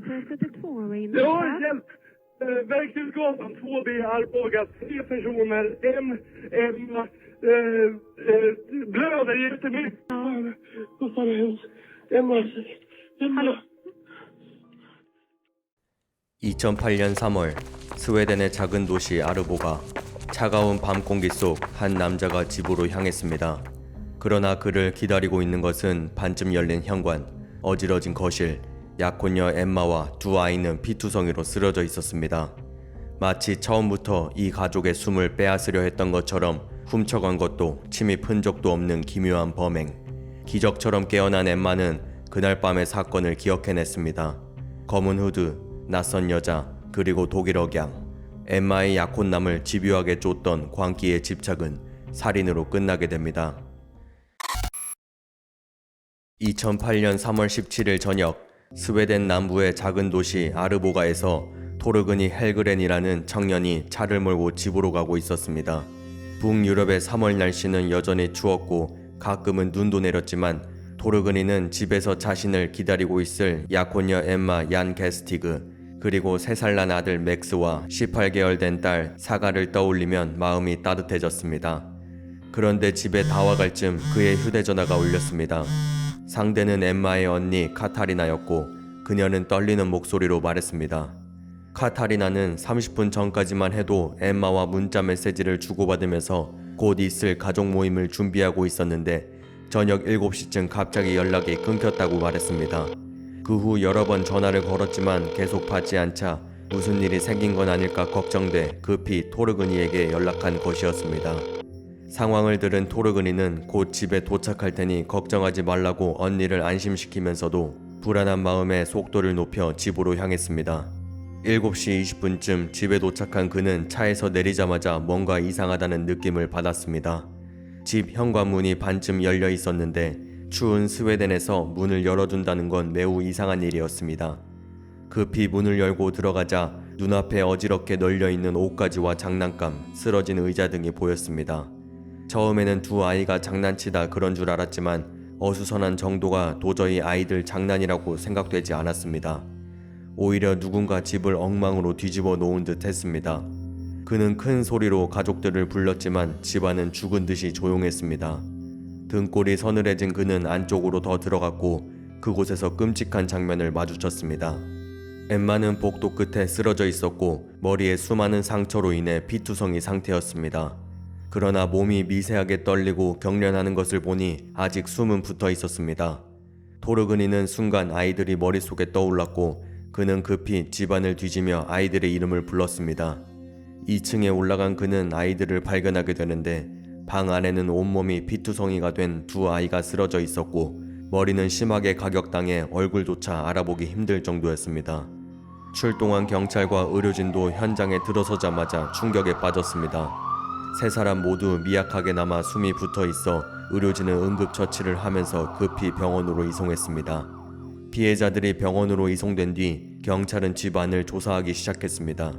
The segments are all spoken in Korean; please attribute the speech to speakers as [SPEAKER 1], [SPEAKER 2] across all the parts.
[SPEAKER 1] 2242 ring.
[SPEAKER 2] Ja, hjälp! Eh, Verkshusgatan 2B Arboga. Tre personer. En Emma. Eh, eh, blöder jättemycket. Fan, Vad fan har hänt? Emma. Emma.
[SPEAKER 3] 2008년 3월 스웨덴의 작은 도시 아르보가 차가운 밤 공기 속 한 남자가 집으로 향했습니다. 그러나 그를 기다리고 있는 것은 반쯤 열린 현관, 어지러진 거실, 약혼녀 엠마와 두 아이는 피투성이로 쓰러져 있었습니다. 마치 처음부터 이 가족의 숨을 빼앗으려 했던 것처럼 훔쳐간 것도 침입 흔적도 없는 기묘한 범행. 기적처럼 깨어난 엠마는 그날 밤의 사건을 기억해냈습니다. 검은 후드, 낯선 여자, 그리고 독일어 갱. 엠마의 약혼남을 집요하게 쫓던 광기의 집착은 살인으로 끝나게 됩니다. 2008년 3월 17일 저녁 스웨덴 남부의 작은 도시 아르보가에서 토르그니 헬그렌이라는 청년이 차를 몰고 집으로 가고 있었습니다. 북유럽의 3월 날씨는 여전히 추웠고 가끔은 눈도 내렸지만 토르그니는 집에서 자신을 기다리고 있을 약혼녀 엠마 얀 게스티그 그리고 3살 난 아들 맥스와 18개월 된 딸 사가를 떠올리면 마음이 따뜻해졌습니다. 그런데 집에 다와갈 쯤 그의 휴대전화가 울렸습니다. 상대는 엠마의 언니 카타리나였고 그녀는 떨리는 목소리로 말했습니다. 카타리나는 30분 전까지만 해도 엠마와 문자 메시지를 주고받으면서 곧 있을 가족 모임을 준비하고 있었는데 저녁 7시쯤 갑자기 연락이 끊겼다고 말했습니다. 그 후 여러 번 전화를 걸었지만 계속 받지 않자 무슨 일이 생긴 건 아닐까 걱정돼 급히 토르그니에게 연락한 것이었습니다. 상황을 들은 토르그니는 곧 집에 도착할 테니 걱정하지 말라고 언니를 안심시키면서도 불안한 마음에 속도를 높여 집으로 향했습니다. 7시 20분쯤 집에 도착한 그는 차에서 내리자마자 뭔가 이상하다는 느낌을 받았습니다. 집 현관문이 반쯤 열려 있었는데 추운 스웨덴에서 문을 열어둔다는 건 매우 이상한 일이었습니다. 급히 문을 열고 들어가자 눈앞에 어지럽게 널려 있는 옷가지와 장난감, 쓰러진 의자 등이 보였습니다. 처음에는 두 아이가 장난치다 그런 줄 알았지만 어수선한 정도가 도저히 아이들 장난이라고 생각되지 않았습니다. 오히려 누군가 집을 엉망으로 뒤집어 놓은 듯 했습니다. 그는 큰 소리로 가족들을 불렀지만 집안은 죽은 듯이 조용했습니다. 등골이 서늘해진 그는 안쪽으로 더 들어갔고 그곳에서 끔찍한 장면을 마주쳤습니다. 엠마는 복도 끝에 쓰러져 있었고 머리에 수많은 상처로 인해 피투성이 상태였습니다. 그러나 몸이 미세하게 떨리고 경련하는 것을 보니 아직 숨은 붙어 있었습니다. 토르그니는 순간 아이들이 머릿속에 떠올랐고 그는 급히 집안을 뒤지며 아이들의 이름을 불렀습니다. 2층에 올라간 그는 아이들을 발견하게 되는데 방 안에는 온몸이 피투성이가 된 두 아이가 쓰러져 있었고 머리는 심하게 가격당해 얼굴조차 알아보기 힘들 정도였습니다. 출동한 경찰과 의료진도 현장에 들어서자마자 충격에 빠졌습니다. 세 사람 모두 미약하게 남아 숨이 붙어 있어 의료진은 응급처치를 하면서 급히 병원으로 이송했습니다. 피해자들이 병원으로 이송된 뒤 경찰은 집안을 조사하기 시작했습니다.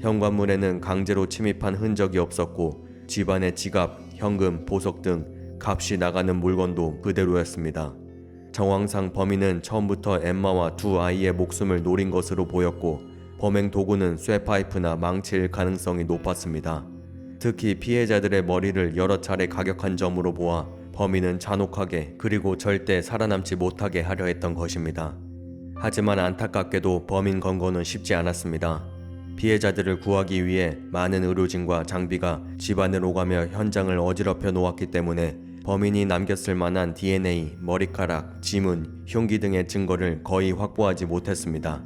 [SPEAKER 3] 현관문에는 강제로 침입한 흔적이 없었고 집안의 지갑, 현금, 보석 등 값이 나가는 물건도 그대로였습니다. 정황상 범인은 처음부터 엠마와 두 아이의 목숨을 노린 것으로 보였고 범행 도구는 쇠파이프나 망치일 가능성이 높았습니다. 특히 피해자들의 머리를 여러 차례 가격한 점으로 보아 범인은 잔혹하게 그리고 절대 살아남지 못하게 하려 했던 것입니다. 하지만 안타깝게도 범인 검거는 쉽지 않았습니다. 피해자들을 구하기 위해 많은 의료진과 장비가 집안을 오가며 현장을 어지럽혀 놓았기 때문에 범인이 남겼을 만한 DNA, 머리카락, 지문, 흉기 등의 증거를 거의 확보하지 못했습니다.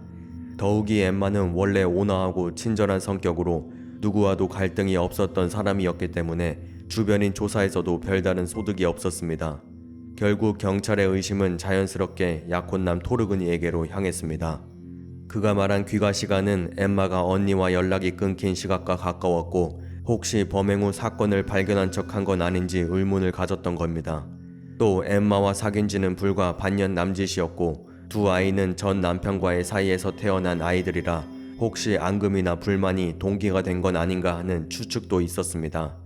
[SPEAKER 3] 더욱이 엠마는 원래 온화하고 친절한 성격으로 누구와도 갈등이 없었던 사람이었기 때문에 주변인 조사에서도 별다른 소득이 없었습니다. 결국 경찰의 의심은 자연스럽게 약혼남 토르그니에게로 향했습니다. 그가 말한 귀가 시간은 엠마가 언니와 연락이 끊긴 시각과 가까웠고 혹시 범행 후 사건을 발견한 척 한 건 아닌지 의문을 가졌던 겁니다. 또 엠마와 사귄 지는 불과 반년 남짓이었고 두 아이는 전 남편과의 사이에서 태어난 아이들이라 혹시 앙금이나 불만이 동기가 된 건 아닌가 하는 추측도 있었습니다.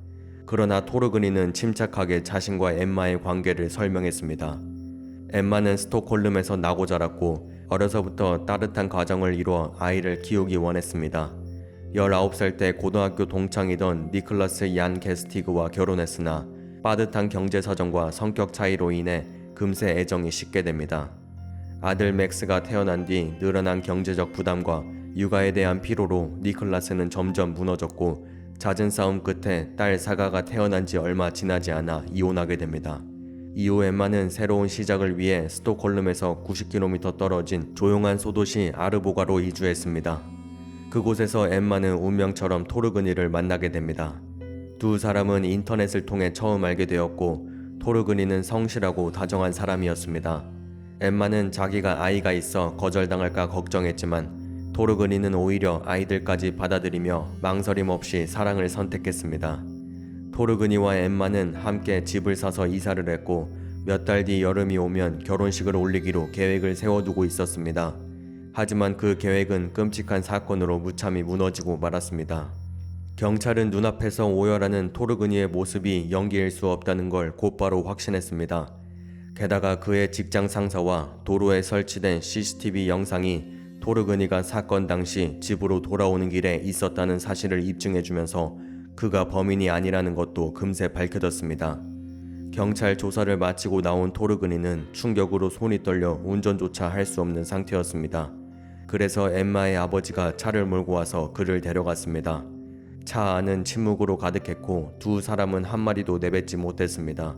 [SPEAKER 3] 그러나 토르그니는 침착하게 자신과 엠마의 관계를 설명했습니다. 엠마는 스톡홀름에서 나고 자랐고 어려서부터 따뜻한 가정을 이루어 아이를 키우기 원했습니다. 19살 때 고등학교 동창이던 니클라스 얀 게스티그와 결혼했으나 빠듯한 경제 사정과 성격 차이로 인해 금세 애정이 식게 됩니다. 아들 맥스가 태어난 뒤 늘어난 경제적 부담과 육아에 대한 피로로 니클라스는 점점 무너졌고 잦은 싸움 끝에 딸 사가가 태어난 지 얼마 지나지 않아 이혼하게 됩니다. 이후 엠마는 새로운 시작을 위해 스톡홀름에서 90km 떨어진 조용한 소도시 아르보가로 이주했습니다. 그곳에서 엠마는 운명처럼 토르그니를 만나게 됩니다. 두 사람은 인터넷을 통해 처음 알게 되었고 토르그니는 성실하고 다정한 사람이었습니다. 엠마는 자기가 아이가 있어 거절당할까 걱정했지만 토르그니는 오히려 아이들까지 받아들이며 망설임 없이 사랑을 선택했습니다. 토르그니와 엠마는 함께 집을 사서 이사를 했고 몇 달 뒤 여름이 오면 결혼식을 올리기로 계획을 세워두고 있었습니다. 하지만 그 계획은 끔찍한 사건으로 무참히 무너지고 말았습니다. 경찰은 눈앞에서 오열하는 토르그니의 모습이 연기일 수 없다는 걸 곧바로 확신했습니다. 게다가 그의 직장 상사와 도로에 설치된 CCTV 영상이 토르그니가 사건 당시 집으로 돌아오는 길에 있었다는 사실을 입증해주면서 그가 범인이 아니라는 것도 금세 밝혀졌습니다. 경찰 조사를 마치고 나온 토르그니는 충격으로 손이 떨려 운전조차 할 수 없는 상태였습니다. 그래서 엠마의 아버지가 차를 몰고 와서 그를 데려갔습니다. 차 안은 침묵으로 가득했고 두 사람은 한마디도 내뱉지 못했습니다.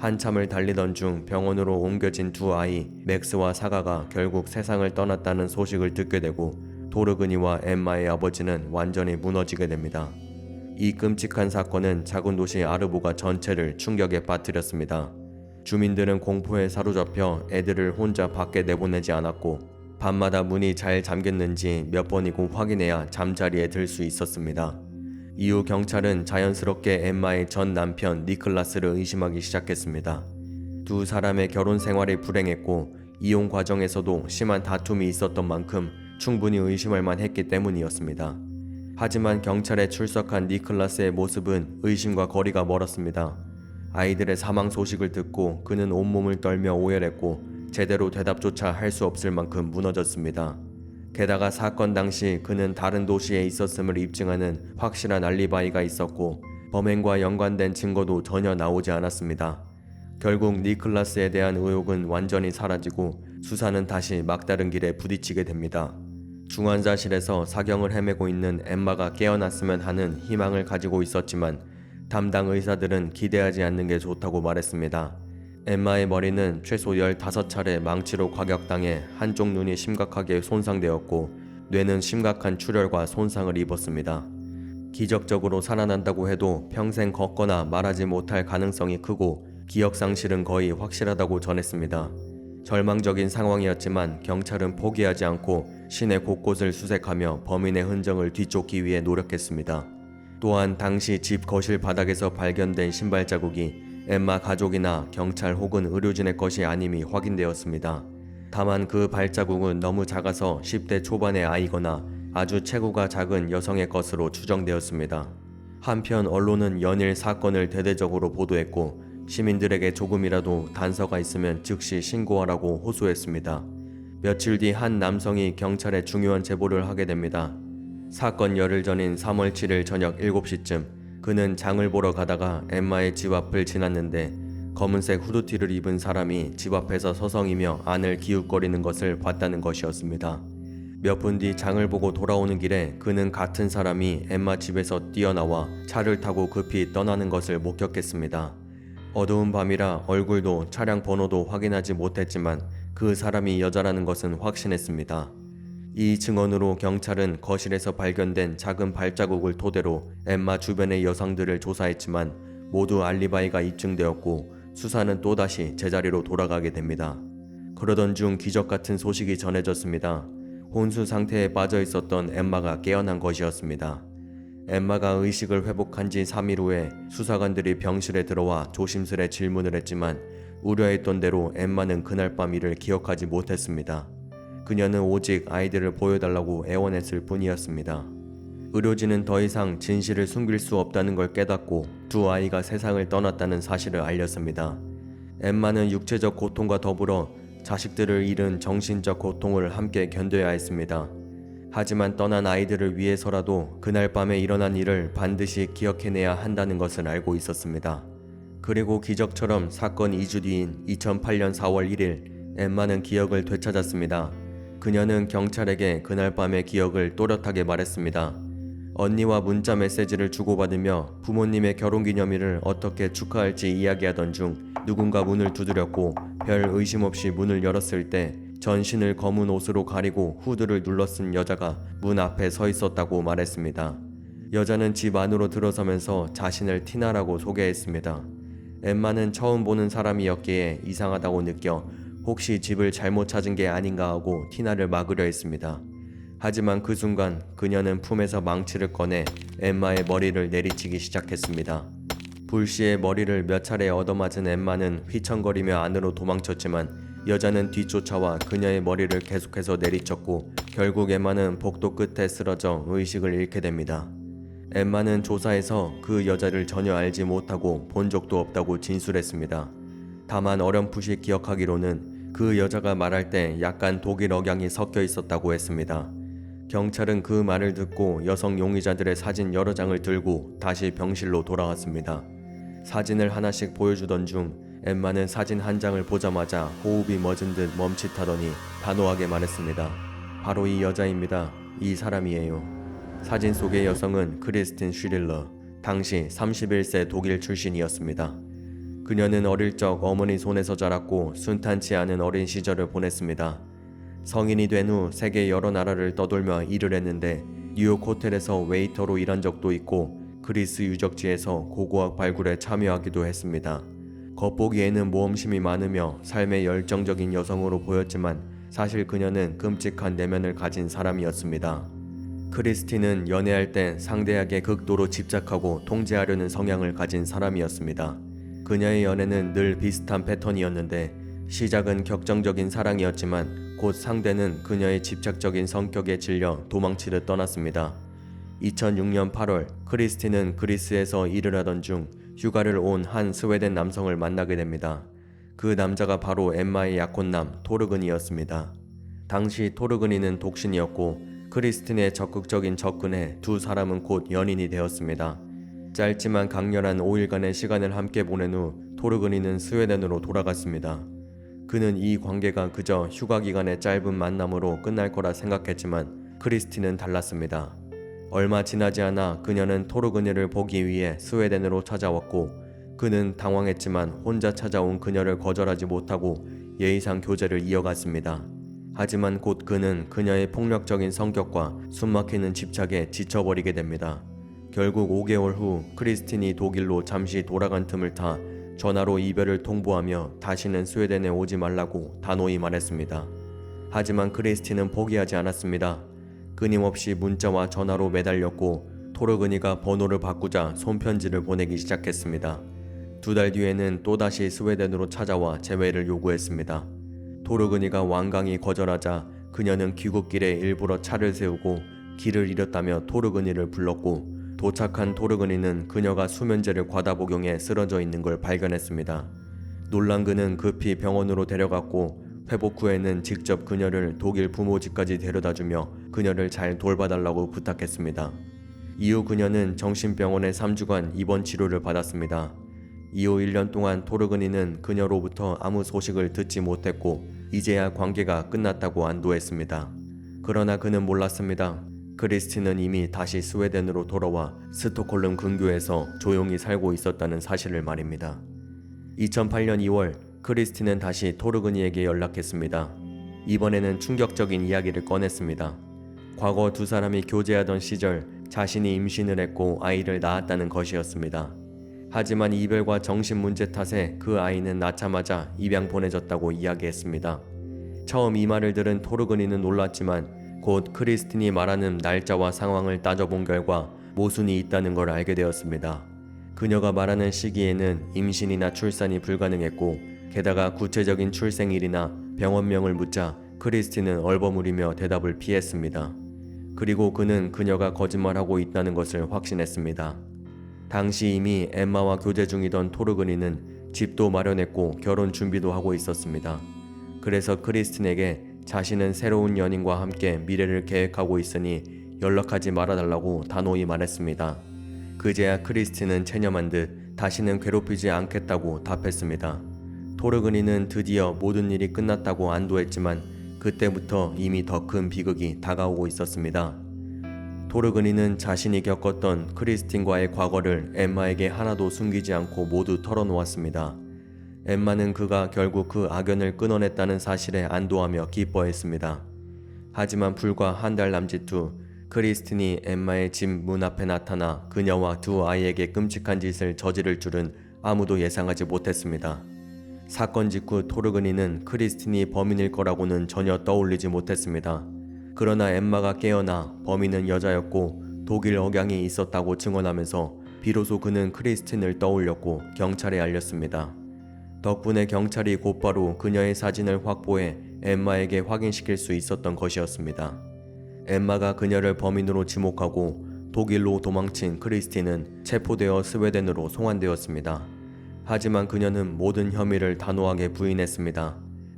[SPEAKER 3] 한참을 달리던 중 병원으로 옮겨진 두 아이 맥스와 사가가 결국 세상을 떠났다는 소식을 듣게 되고 도르그니와 엠마의 아버지는 완전히 무너지게 됩니다. 이 끔찍한 사건은 작은 도시 아르보가 전체를 충격에 빠뜨렸습니다. 주민들은 공포에 사로잡혀 애들을 혼자 밖에 내보내지 않았고 밤마다 문이 잘 잠겼는지 몇 번이고 확인해야 잠자리에 들 수 있었습니다. 이후 경찰은 자연스럽게 엠마의 전 남편 니클라스를 의심하기 시작했습니다. 두 사람의 결혼 생활이 불행했고 이혼 과정에서도 심한 다툼이 있었던 만큼 충분히 의심할 만했기 때문이었습니다. 하지만 경찰에 출석한 니클라스의 모습은 의심과 거리가 멀었습니다. 아이들의 사망 소식을 듣고 그는 온몸을 떨며 오열했고 제대로 대답조차 할 수 없을 만큼 무너졌습니다. 게다가 사건 당시 그는 다른 도시에 있었음을 입증하는 확실한 알리바이가 있었고 범행과 연관된 증거도 전혀 나오지 않았습니다. 결국 니클라스에 대한 의혹은 완전히 사라지고 수사는 다시 막다른 길에 부딪히게 됩니다. 중환자실에서 사경을 헤매고 있는 엠마가 깨어났으면 하는 희망을 가지고 있었지만 담당 의사들은 기대하지 않는 게 좋다고 말했습니다. 엠마의 머리는 최소 15차례 망치로 과격당해 한쪽 눈이 심각하게 손상되었고 뇌는 심각한 출혈과 손상을 입었습니다. 기적적으로 살아난다고 해도 평생 걷거나 말하지 못할 가능성이 크고 기억 상실은 거의 확실하다고 전했습니다. 절망적인 상황이었지만 경찰은 포기하지 않고 시내 곳곳을 수색하며 범인의 흔적을 뒤쫓기 위해 노력했습니다. 또한 당시 집 거실 바닥에서 발견된 신발 자국이 엠마 가족이나 경찰 혹은 의료진의 것이 아님이 확인되었습니다. 다만 그 발자국은 너무 작아서 10대 초반의 아이거나 아주 체구가 작은 여성의 것으로 추정되었습니다. 한편 언론은 연일 사건을 대대적으로 보도했고 시민들에게 조금이라도 단서가 있으면 즉시 신고하라고 호소했습니다. 며칠 뒤 한 남성이 경찰에 중요한 제보를 하게 됩니다. 사건 열흘 전인 3월 7일 저녁 7시쯤 그는 장을 보러 가다가 엠마의 집 앞을 지났는데 검은색 후드티를 입은 사람이 집 앞에서 서성이며 안을 기웃거리는 것을 봤다는 것이었습니다. 몇 분 뒤 장을 보고 돌아오는 길에 그는 같은 사람이 엠마 집에서 뛰어나와 차를 타고 급히 떠나는 것을 목격했습니다. 어두운 밤이라 얼굴도 차량 번호도 확인하지 못했지만 그 사람이 여자라는 것은 확신했습니다. 이 증언으로 경찰은 거실에서 발견된 작은 발자국을 토대로 엠마 주변의 여성들을 조사했지만 모두 알리바이가 입증되었고 수사는 또다시 제자리로 돌아가게 됩니다. 그러던 중 기적 같은 소식이 전해졌습니다. 혼수 상태에 빠져 있었던 엠마가 깨어난 것이었습니다. 엠마가 의식을 회복한 지 3일 후에 수사관들이 병실에 들어와 조심스레 질문을 했지만 우려했던 대로 엠마는 그날 밤 일을 기억하지 못했습니다. 그녀는 오직 아이들을 보여달라고 애원했을 뿐이었습니다. 의료진은 더 이상 진실을 숨길 수 없다는 걸 깨닫고 두 아이가 세상을 떠났다는 사실을 알렸습니다. 엠마는 육체적 고통과 더불어 자식들을 잃은 정신적 고통을 함께 견뎌야 했습니다. 하지만 떠난 아이들을 위해서라도 그날 밤에 일어난 일을 반드시 기억해내야 한다는 것을 알고 있었습니다. 그리고 기적처럼 사건 2주 뒤인 2008년 4월 1일 엠마는 기억을 되찾았습니다. 그녀는 경찰에게 그날 밤의 기억을 또렷하게 말했습니다. 언니와 문자 메시지를 주고받으며 부모님의 결혼 기념일을 어떻게 축하할지 이야기하던 중 누군가 문을 두드렸고 별 의심 없이 문을 열었을 때 전신을 검은 옷으로 가리고 후드를 눌러쓴 여자가 문 앞에 서 있었다고 말했습니다. 여자는 집 안으로 들어서면서 자신을 티나라고 소개했습니다. 엠마는 처음 보는 사람이었기에 이상하다고 느껴 혹시 집을 잘못 찾은 게 아닌가 하고 티나를 막으려 했습니다. 하지만 그 순간 그녀는 품에서 망치를 꺼내 엠마의 머리를 내리치기 시작했습니다. 불씨의 머리를 몇 차례 얻어맞은 엠마는 휘청거리며 안으로 도망쳤지만 여자는 뒤쫓아와 그녀의 머리를 계속해서 내리쳤고 결국 엠마는 복도 끝에 쓰러져 의식을 잃게 됩니다. 엠마는 조사에서 그 여자를 전혀 알지 못하고 본 적도 없다고 진술했습니다. 다만 어렴풋이 기억하기로는 그 여자가 말할 때 약간 독일 억양이 섞여 있었다고 했습니다. 경찰은 그 말을 듣고 여성 용의자들의 사진 여러 장을 들고 다시 병실로 돌아왔습니다. 사진을 하나씩 보여주던 중 엠마는 사진 한 장을 보자마자 호흡이 멎은 듯 멈칫하더니 단호하게 말했습니다. 바로 이 여자입니다. 이 사람이에요. 사진 속의 여성은 크리스틴 슈릴러, 당시 31세 독일 출신이었습니다. 그녀는 어릴 적 어머니 손에서 자랐고 순탄치 않은 어린 시절을 보냈습니다. 성인이 된 후 세계 여러 나라를 떠돌며 일을 했는데 뉴욕 호텔에서 웨이터로 일한 적도 있고 그리스 유적지에서 고고학 발굴에 참여하기도 했습니다. 겉보기에는 모험심이 많으며 삶에 열정적인 여성으로 보였지만 사실 그녀는 끔찍한 내면을 가진 사람이었습니다. 크리스티는 연애할 때 상대에게 극도로 집착하고 통제하려는 성향을 가진 사람이었습니다. 그녀의 연애는 늘 비슷한 패턴이었는데 시작은 격정적인 사랑이었지만 곧 상대는 그녀의 집착적인 성격에 질려 도망치듯 떠났습니다. 2006년 8월 크리스티는 그리스에서 일을 하던 중 휴가를 온 한 스웨덴 남성을 만나게 됩니다. 그 남자가 바로 엠마의 약혼남 토르근이었습니다. 당시 토르근이는 독신이었고 크리스틴의 적극적인 접근에 두 사람은 곧 연인이 되었습니다. 짧지만 강렬한 5일간의 시간을 함께 보낸 후 토르근이는 스웨덴으로 돌아갔습니다. 그는 이 관계가 그저 휴가 기간의 짧은 만남으로 끝날 거라 생각했지만 크리스틴은 달랐습니다. 얼마 지나지 않아 그녀는 토르그니를 보기 위해 스웨덴으로 찾아왔고 그는 당황했지만 혼자 찾아온 그녀를 거절하지 못하고 예의상 교제를 이어갔습니다. 하지만 곧 그는 그녀의 폭력적인 성격과 숨막히는 집착에 지쳐버리게 됩니다. 결국 5개월 후 크리스틴이 독일로 잠시 돌아간 틈을 타 전화로 이별을 통보하며 다시는 스웨덴에 오지 말라고 단호히 말했습니다. 하지만 크리스틴은 포기하지 않았습니다. 끊임없이 문자와 전화로 매달렸고 토르그니가 번호를 바꾸자 손편지를 보내기 시작했습니다. 두 달 뒤에는 또다시 스웨덴으로 찾아와 재회를 요구했습니다. 토르그니가 완강히 거절하자 그녀는 귀국길에 일부러 차를 세우고 길을 잃었다며 토르그니를 불렀고 도착한 토르그니는 그녀가 수면제를 과다 복용해 쓰러져 있는 걸 발견했습니다. 놀란 그는 급히 병원으로 데려갔고 회복 후에는 직접 그녀를 독일 부모 집까지 데려다 주며 그녀를 잘 돌봐달라고 부탁했습니다. 이후 그녀는 정신병원에 3주간 입원 치료를 받았습니다. 이후 1년 동안 토르그니는 그녀로부터 아무 소식을 듣지 못했고 이제야 관계가 끝났다고 안도했습니다. 그러나 그는 몰랐습니다. 크리스틴은 이미 다시 스웨덴으로 돌아와 스톡홀름 근교에서 조용히 살고 있었다는 사실을 말입니다. 2008년 2월 크리스틴은 다시 토르그니에게 연락했습니다. 이번에는 충격적인 이야기를 꺼냈습니다. 과거 두 사람이 교제하던 시절 자신이 임신을 했고 아이를 낳았다는 것이었습니다. 하지만 이별과 정신 문제 탓에 그 아이는 낳자마자 입양 보내졌다고 이야기했습니다. 처음 이 말을 들은 토르그니는 놀랐지만 곧 크리스틴이 말하는 날짜와 상황을 따져본 결과 모순이 있다는 걸 알게 되었습니다. 그녀가 말하는 시기에는 임신이나 출산이 불가능했고 게다가 구체적인 출생일이나 병원명을 묻자 크리스틴은 얼버무리며 대답을 피했습니다. 그리고 그는 그녀가 거짓말하고 있다는 것을 확신했습니다. 당시 이미 엠마와 교제 중이던 토르그니는 집도 마련했고 결혼 준비도 하고 있었습니다. 그래서 크리스틴에게 자신은 새로운 연인과 함께 미래를 계획하고 있으니 연락하지 말아달라고 단호히 말했습니다. 그제야 크리스틴은 체념한 듯 다시는 괴롭히지 않겠다고 답했습니다. 토르그니는 드디어 모든 일이 끝났다고 안도했지만 그때부터 이미 더 큰 비극이 다가오고 있었습니다. 토르그니는 자신이 겪었던 크리스틴과의 과거를 엠마에게 하나도 숨기지 않고 모두 털어놓았습니다. 엠마는 그가 결국 그 악연을 끊어냈다는 사실에 안도하며 기뻐했습니다. 하지만 불과 한 달 남짓 후 크리스틴이 엠마의 집 문 앞에 나타나 그녀와 두 아이에게 끔찍한 짓을 저지를 줄은 아무도 예상하지 못했습니다. 사건 직후 토르그니는 크리스틴이 범인일 거라고는 전혀 떠올리지 못했습니다. 그러나 엠마가 깨어나 범인은 여자였고 독일 억양이 있었다고 증언하면서 비로소 그는 크리스틴을 떠올렸고 경찰에 알렸습니다. 덕분에 경찰이 곧바로 그녀의 사진을 확보해 엠마에게 확인시킬 수 있었던 것이었습니다. 엠마가 그녀를 범인으로 지목하고 독일로 도망친 크리스틴은 체포되어 스웨덴으로 송환되었습니다. 하지만 그녀는 모든 혐의를 단호하게 부인했습니다.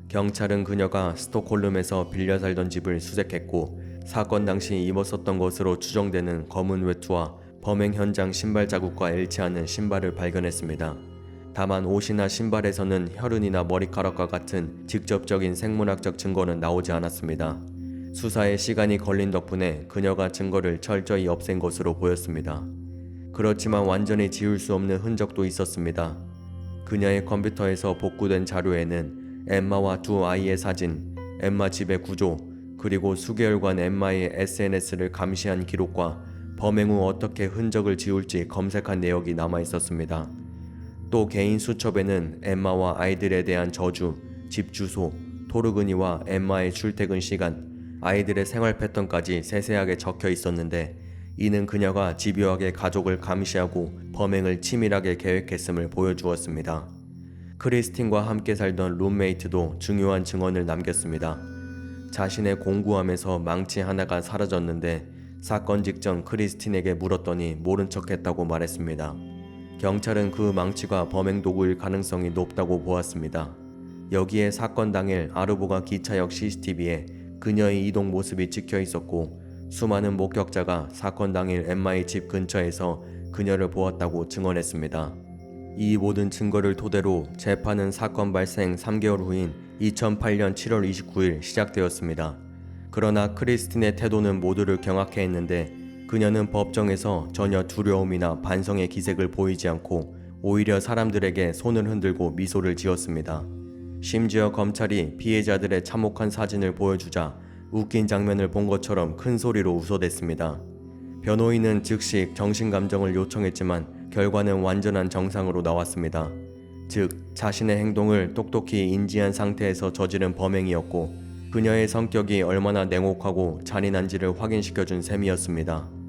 [SPEAKER 3] 경찰은 그녀가 스톡홀름에서 빌려 살던 집을 수색했고 사건 당시 입었었던 것으로 추정되는 검은 외투와 범행 현장 신발 자국과 일치하는 신발을 발견했습니다. 다만 옷이나 신발에서는 혈흔이나 머리카락과 같은 직접적인 생물학적 증거는 나오지 않았습니다. 수사에 시간이 걸린 덕분에 그녀가 증거를 철저히 없앤 것으로 보였습니다. 그렇지만 완전히 지울 수 없는 흔적도 있었습니다. 그녀의 컴퓨터에서 복구된 자료에는 엠마와 두 아이의 사진, 엠마 집의 구조, 그리고 수개월간 엠마의 SNS를 감시한 기록과 범행 후 어떻게 흔적을 지울지 검색한 내역이 남아 있었습니다. 또 개인 수첩에는 엠마와 아이들에 대한 저주, 집 주소, 토르그니와 엠마의 출퇴근 시간, 아이들의 생활 패턴까지 세세하게 적혀 있었는데 이는 그녀가 집요하게 가족을 감시하고 범행을 치밀하게 계획했음을 보여주었습니다. 크리스틴과 함께 살던 룸메이트도 중요한 증언을 남겼습니다. 자신의 공구함에서 망치 하나가 사라졌는데 사건 직전 크리스틴에게 물었더니 모른 척했다고 말했습니다. 경찰은 그 망치가 범행 도구일 가능성이 높다고 보았습니다. 여기에 사건 당일 아르보가 기차역 CCTV에 그녀의 이동 모습이 찍혀 있었고 수많은 목격자가 사건 당일 엠마의 집 근처에서 그녀를 보았다고 증언했습니다. 이 모든 증거를 토대로 재판은 사건 발생 3개월 후인 2008년 7월 29일 시작되었습니다. 그러나 크리스틴의 태도는 모두를 경악해 했는데 그녀는 법정에서 전혀 두려움이나 반성의 기색을 보이지 않고 오히려 사람들에게 손을 흔들고 미소를 지었습니다. 심지어 검찰이 피해자들의 참혹한 사진을 보여주자 웃긴 장면을 본 것처럼 큰 소리로 웃어댔습니다. 변호인은 즉시 정신감정을 요청했지만 결과는 완전한 정상으로 나왔습니다. 즉, 자신의 행동을 똑똑히 인지한 상태에서 저지른 범행이었고, 그녀의 성격이 얼마나 냉혹하고 잔인한지를 확인시켜준 셈이었습니다.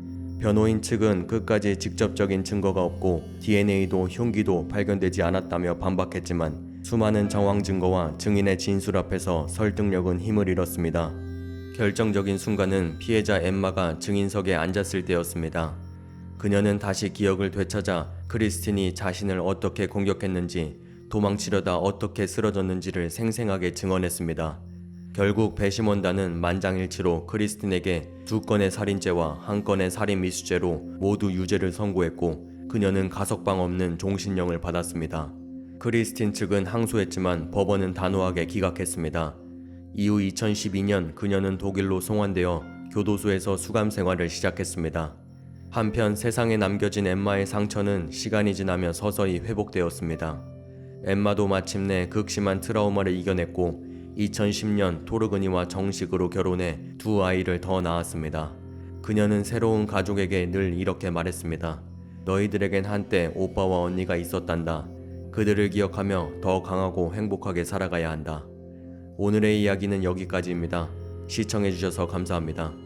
[SPEAKER 3] 변호인 측은 끝까지 직접적인 증거가 없고 DNA도 흉기도 발견되지 않았다며 반박했지만 수많은 정황 증거와 증인의 진술 앞에서 설득력은 힘을 잃었습니다. 결정적인 순간은 피해자 엠마가 증인석에 앉았을 때였습니다. 그녀는 다시 기억을 되찾아 크리스틴이 자신을 어떻게 공격했는지 도망치려다 어떻게 쓰러졌는지를 생생하게 증언했습니다. 결국 배심원단은 만장일치로 크리스틴에게 두 건의 살인죄와 한 건의 살인 미수죄로 모두 유죄를 선고했고 그녀는 가석방 없는 종신형을 받았습니다. 크리스틴 측은 항소했지만 법원은 단호하게 기각했습니다. 이후 2012년 그녀는 독일로 송환되어 교도소에서 수감 생활을 시작했습니다. 한편 세상에 남겨진 엠마의 상처는 시간이 지나며 서서히 회복되었습니다. 엠마도 마침내 극심한 트라우마를 이겨냈고 2010년 토르그니와 정식으로 결혼해 두 아이를 더 낳았습니다. 그녀는 새로운 가족에게 늘 이렇게 말했습니다. 너희들에겐 한때 오빠와 언니가 있었단다. 그들을 기억하며 더 강하고 행복하게 살아가야 한다. 오늘의 이야기는 여기까지입니다. 시청해주셔서 감사합니다.